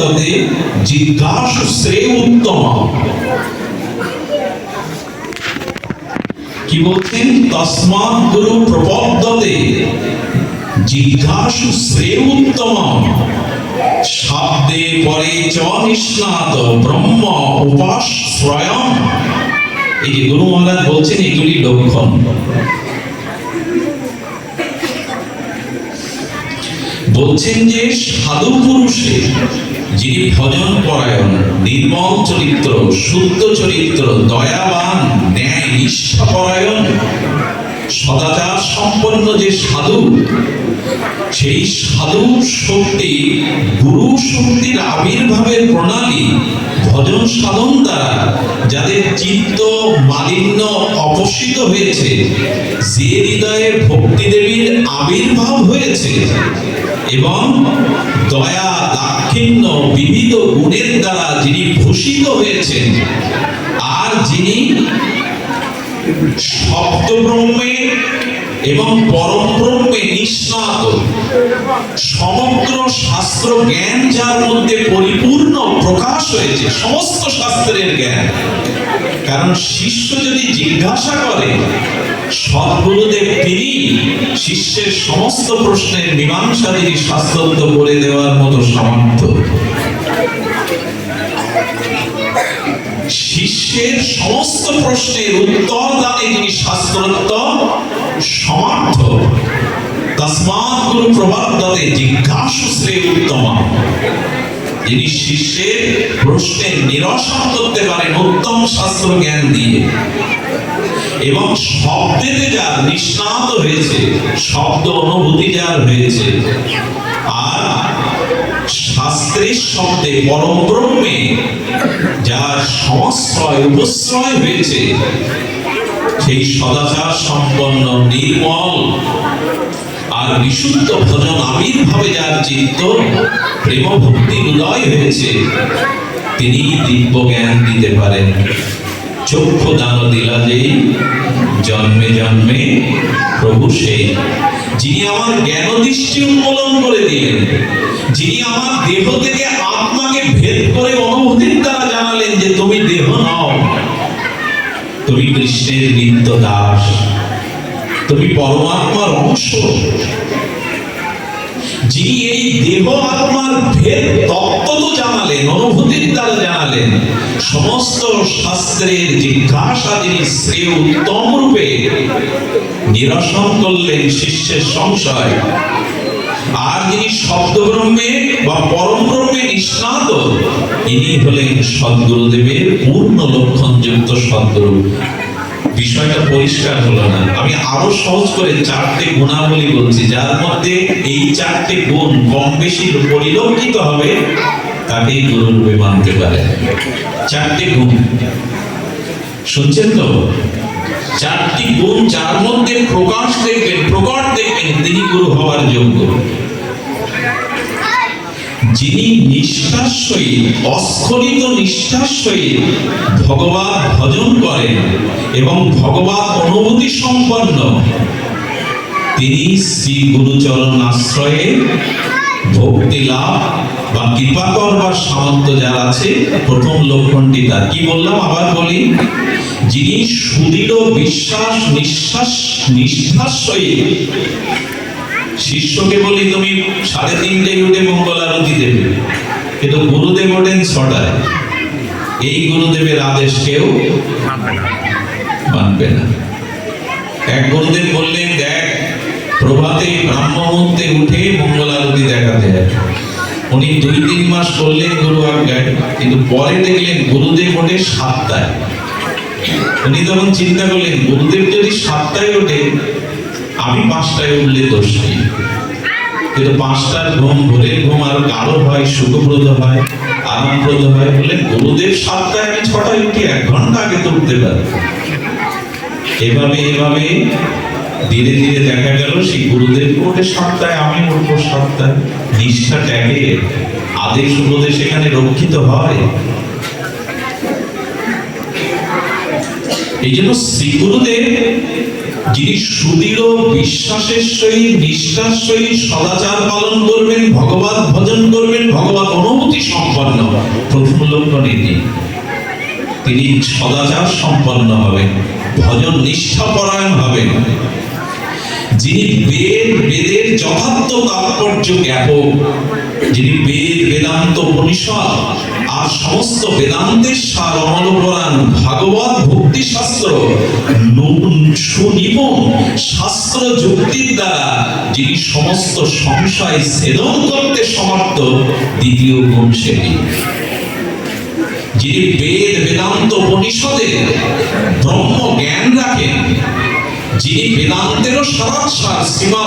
প্রপদ্যতে জিজ্ঞাসু শ্রেয় উত্তম কি বলছেন? তসমাৎ গুরু প্রপদ্যতে জিজ্ঞাসু শ্রেয় উত্তম শব্দে পরে চ নিষ্ণাত ব্রহ্ম উপাশ্রয়ম এই যে গুরু মহারাজ বলছেন, এগুলি লক্ষণ। বলছেন যে সাধু পুরুষে যিনি ভজন পরায়ণ, নির্মল চরিত্র, শুদ্ধ চরিত্র, দয়াবান, ন্যায় নিষ্ঠা পরায়ণ, সদাচার সম্পন্ন যে সাধু, সেই সাধু শক্তি, গুরু শক্তির আবির্ভাবের প্রণালী, ভজন সাধন দ্বারা যাদের চিত্ত মালিন্য অপসিত হয়েছে, যে হৃদয়ে ভক্তি দেবীর আবির্ভাব হয়েছে, এবং দয়া দাক্ষিণ্য বিবিধ গুণের দ্বারা যিনি ভূষিত হয়েছেন আর যিনি শব্দব্রহ্মে এবং পরম ব্রহ্মে নিষ্ণাত সমগ্র শাস্ত্র জ্ঞান যার মধ্যে পরিপূর্ণ প্রকাশ হয়েছে, সমস্ত শাস্ত্রের জ্ঞান। কারণ শিষ্য যদি জিজ্ঞাসা করে, সদ্গুরুদেব তিনি শিষ্যের সমস্ত প্রশ্নের মীমাংসা তিনি শাস্ত্রত্ব করে দেওয়ার মতো সামর্থ্য। শিষ্যের সমস্ত প্রশ্নের উত্তর দানে যিনি প্রবাদতে জিজ্ঞাসু শ্রেয় উত্তম। যিনি শিষ্যের প্রশ্নের নিরসন করতে পারেন উত্তম শাস্ত্র জ্ঞান দিয়ে। এবং শব্দেতে যার নিষ্ণাত হয়েছে, শব্দ অনুভূতি যার হয়েছে, আর শাস্ত্রের শব্দে পরম যার সমশ্রয় উপশ্রয় হয়েছে, সেই সদাচার সম্পন্ন নির্মল আর বিশুদ্ধ ভজন আবির্ভাবে যার চিত্ত প্রেম ভক্তি উদয় হয়েছে তিনি দিব্য জ্ঞান দিতে পারেন। চক্ষু দান দিলা যে জন্মে জন্মে প্রভু সেই। যিনি আমার জ্ঞান দৃষ্টি উন্মোলন করে দিলেন, যিনি আমার দেহ থেকে আত্মাকে ভেদ করে অনুভূতির দ্বারা জানালেন যে তুমি দেহ নও, তুমি কৃষ্ণের নিত্য দাস। তুমি পরমাত্মার অংশ। যিনি এই দেহ আত্মার ভেদ তত্ত্ব তো জানালেন, অনুভূতির দ্বারা জানালেন, সমস্ত শাস্ত্রের জিজ্ঞাসা যিনি শ্রেয় উত্তম রূপে নিরসন করলেন শিষ্যের সংশয়, আর যিনি শব্দব্রহ্মে বা পরম ব্রহ্মে নিষ্ণাত, ইনি হলেন সদ্গুরুদেবের পূর্ণ লক্ষণযুক্ত সদ্গুরু। বিষয়টা পরিষ্কার হলো না। আমি আরও সহজ করে চারটে গুণাবলী বলছি, যার মধ্যে এই চারটে গুণ কম বেশি পরিলক্ষিত হবে, তাকেই গুরুরূপে মানতে পারে চারটে গুণ। শুনছেন তো? চারটি গুণ যার মধ্যে প্রকাশ দেখবেন, প্রকট দেখবেন, তিনি গুরু হওয়ার যোগ্য। যিনি নিষ্ঠার সহিত অস্খলিত নিষ্ঠার সহিত ভগবান ভজন করেন এবং ভগবান অনুভূতি সম্পন্ন। তিনি শ্রী গুরুচরণ আশ্রয়ে ভক্তি লাভ বা কৃপা করবার সামর্থ্য যার আছে, প্রথম লক্ষণটি তার। কি বললাম? আবার বলি, যিনি সুদৃঢ় বিশ্বাস, নিঃশ্বাস, নিষ্ঠার সহিত শিষ্যকে বলি, তুমি সাড়ে তিনটে উঠে মঙ্গল আরতি দেবে। কিন্তু গুরুদেব ওঠেন ছটায়। এই গুরুদেবের আদেশ কেউ মানবে না। এক গুরুদেব বললেন, দেখ, প্রভাতে ব্রাহ্ম মুহূর্তে উঠে মঙ্গল আরতি দেখাতে হয় উনি দুই তিন মাস করলেন গুরু আজ্ঞায় কিন্তু পরে দেখলেন গুরুদেব ওঠে সাতটায়। উনি তখন চিন্তা করলেন, গুরুদেব যদি সাতটায় ওঠে আমি পাঁচটায় উঠলে দোষ কি কিন্তু পাঁচটার ঘুম ভোরের ঘুম আরও গাঢ় হয়, সুখপ্রদ হয়, আরামপ্রদ হয় বলে গুরুদেব সাতটায় আমি ছটায় উঠি, এক ঘণ্টা আগে তো উঠতে পারি। এভাবে এভাবে ধীরে ধীরে দেখা গেল, সেই গুরুদেব ওঠে সাতটায়, আমি উঠবো সাতটায়। নিষ্ঠা ত্যাগে আদেশ উপদেশ এখানে রক্ষিত হয়। এই জন্য শ্রী গুরুদেব যিনি সুদৃঢ় বিশ্বাসের সহিত নিষ্ঠার সহিত সদাচার পালন করবেন ভগবান ভজন করবেন ভগবান অনুভূতি সম্পন্ন এটি তিনি সদাচার সম্পন্ন হবেন, ভজন নিষ্ঠাপরায়ণ হবেন। যিনি বেদ বেদের যথার্থ তাৎপর্য জ্ঞাপক, যিনি বেদ, বেদান্ত, উপনিষদ আর সমস্ত বেদান্তের সার অমলপুরাণ ভাগবত ভক্তি শাস্ত্র সুনিপুণ শাস্ত্র যুক্তির দ্বারা যিনি সমস্ত সংশয় ছেদন করতে সমর্থ দ্বিতীয় গুণ সেটি যিনি বেদ, বেদান্ত, উপনিষদে ব্রহ্ম জ্ঞান রাখেন, যিনি বেদান্তেরও সারাৎসার সীমা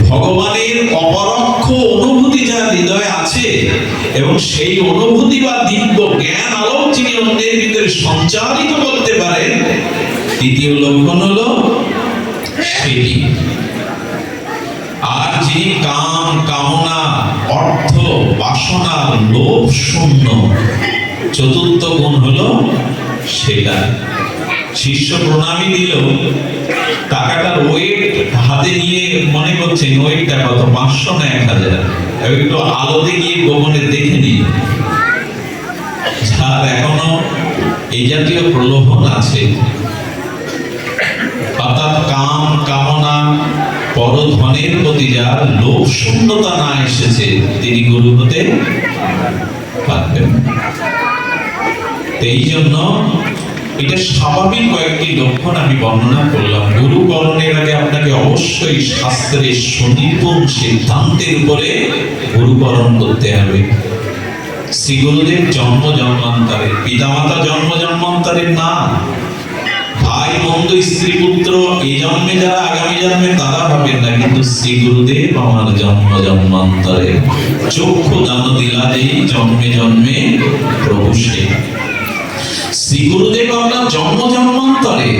ভগবানের অপরক্ষ অনুভূতি যার হৃদয়ে আছে এবং সেই অনুভূতি বা দিব্য জ্ঞান আলোক যিনি অন্যের ভিতরে সঞ্চারিত করতে পারেন তৃতীয় লক্ষণ হলো? সেটি। আর যিনি কাম, কামনা, অর্থ, বাসনা, লোভ শূন্য, চতুর্থ গুণ হলো? সেটা। শিষ্য প্রণামী দিল টাকাটার ওয়েট হাতে নিয়ে মনে করছেন ওয়েটটা কত? পাঁচশো না এক হাজার। একটু আলোতে গিয়ে গোপনে দেখে নিন যার এখনও এই জাতীয় প্রলোভন আছে। অর্থাৎ কাম, কামনা পরধনের প্রতি যার লোভ, শূন্যতা না এসেছে, তিনি গুরু হতে পারবেন এই জন্য এটা স্বাভাবিক কয়েকটি লক্ষণ আমি বর্ণনা করলাম। গুরুকরণের আগে আপনাকে অবশ্যই শাস্ত্রের সুনিপুণ সিদ্ধান্তের উপরে গুরুকরণ করতে হবে। শ্রী গুরুদেব জন্ম জন্মান্তরের পিতামাতা জন্ম জন্মান্তরের না। ভাই, বন্ধু, স্ত্রী, পুত্র এই জন্মে যারা, আগামী জন্মে তারা ভাবেন না, কিন্তু শ্রী গুরুদেব আমার জন্ম জন্মান্তরে। চক্ষু দান দিলা জন্মে জন্মে প্রভু সে। শ্রী গুরুদেব আপনার জন্ম জন্মান্তরে।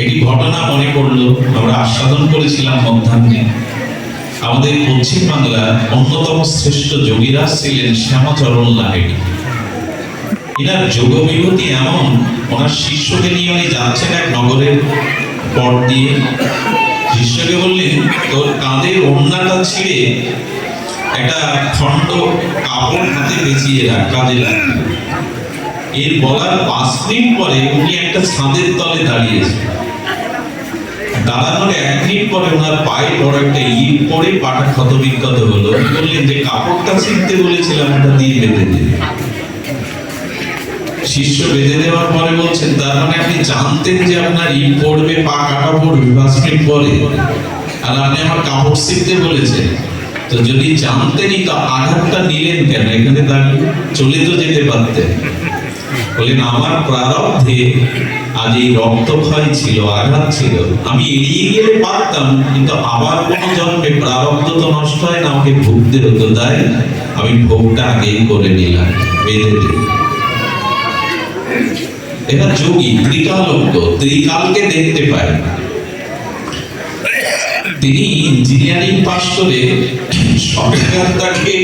একটি ঘটনা মনে পড়ল, আমরা আস্বাদন করেছিলাম মধ্যাহ্নে। আমাদের পশ্চিম বাংলার অন্যতম শ্রেষ্ঠ যোগীরাজ ছিলেন শ্যামাচরণ লাহিড়ী। এনার যোগ বিভূতি এমন, ওনার শিষ্যকে নিয়ে উনি যাচ্ছেন এক নগরের পর দিয়ে। শিষ্যকে বললেন, তোর কাঁধের ওড়নাটা ছিঁড়ে একটা খণ্ড কাপড় হাতে পেঁচিয়ে রাখ, কাঁধে রাখ। এর বলার পাঁচ মিনিট পরে উনি একটা ছাদের তলে দাঁড়িয়েছেন দাঁড়ানোর এক মিনিট পরে ওনার পায়ে বড় একটা ইট পরে পাটা হলো। বললেন, যে কাপড়টা ছিঁড়তে বলেছিলাম, ওটা দিয়ে বেঁধে শিষ্য বেঁধে দেওয়ার পরে বলছেন, তার মানে আপনি জানতেন যে আপনার ইট পড়বে, পা কাটা পড়বে, পাঁচ মিনিট পরে। আর আপনি আমার কাপড় শিখতে বলেছেন। তো যদি জানতেনই তো আঘাতটা নিলেন কেন? এখানে দাঁড়িয়ে চলে তো যেতে পারতেন। বললেন আমার প্রারব্ধে আজ এই রক্তক্ষয় ছিল, আঘাত ছিল। আমি এড়িয়ে গেলে পারতাম, কিন্তু আবার কোন জন্মে প্রারব্ধ তো নষ্ট হয় না, আমাকে ভুগতে হতো, তাই আমি ভোগটা আগেই করে নিলাম, বেঁধে এরা যোগী, ত্রিকালজ্ঞ, ত্রিকালকে দেখতে পায়। তিনি ইঞ্জিনিয়ারিং পাশ করে সরকার তাকে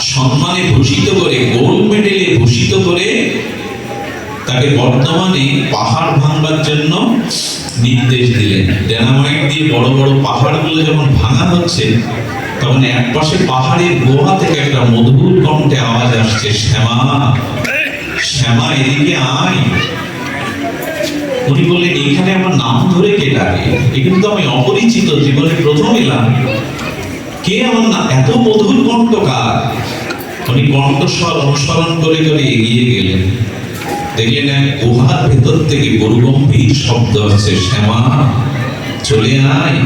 সম্মানে ভূষিত করে গোল্ড মেডেলে ভূষিত করে তাকে বর্তমানে পাহাড় ভাঙবার জন্য নির্দেশ দিলেন। ডেনামাইট দিয়ে বড় বড় পাহাড়গুলো যখন ভাঙা হচ্ছে, তখন এক পাশে পাহাড়ের গোহা থেকে একটা মধুর কণ্ঠে আওয়াজ আসছে, শ্যামা শ্যামা, এদিকে আয়। উনি বললেন এখানে আমার নাম ধরে কে ডাকে? এখানে তো আমি অপরিচিত জীবনে প্রথম এলাম। কে আমার না? এত মধুর কণ্ঠ কার উনি কণ্ঠস্বর অনুসরণ করে করে এগিয়ে গেলেন। দেখলেন গুহার ভেতর থেকে গরু গম্ভীর শব্দ আছে শ্যামা, চলে আয়।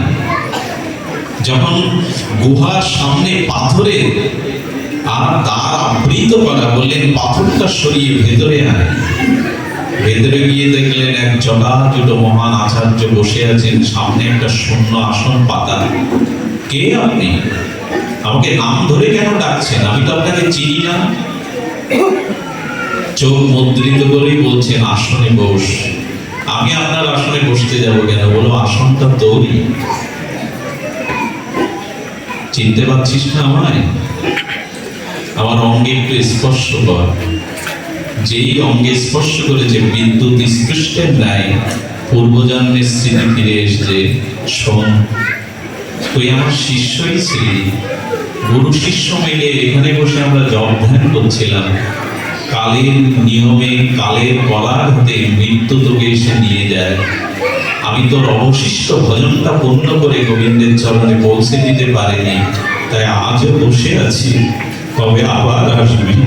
যখন গুহার সামনে পাথরে আর তার আবৃত করা বললেন, পাথরটা সরিয়ে ভেতরে আয়। ভেতরে গিয়ে দেখলেন এক জটাজুট মহান আচার্য বসে আছেন, সামনে একটা শূন্য আসন পাতা। কে আপনি? আমাকে নাম ধরে কেন ডাকছেন? আমি তো আপনাকে চিনি না। চোখ মুদ্রিত করেই বলছেন, আসনে বস। আমি আপনার আসনে বসতে যাব কেন? বলো, আসনটা তোরই। চিনতে পারছিস না আমায়? আমার অঙ্গে একটু স্পর্শ কর। যেই অঙ্গে স্পর্শ করেছে, বিদ্যুৎ স্পৃষ্টের ন্যায় পূর্বজন্মের স্মৃতি ফিরে এসেছে। শোন তুই আমার শিষ্যই ছিলি। গুরু শিষ্য মিলে এখানে বসে আমরা জপ ধ্যান করছিলাম। কালের নিয়মে কালের বলার হাতে মৃত্যু তোকে এসে নিয়ে যায়। আমি তোর অবশিষ্ট ভজনটা পূর্ণ করে গোবিন্দের চরণে পৌঁছে দিতে পারিনি। তাই আজও বসে আছি। কবে আবার আসবি?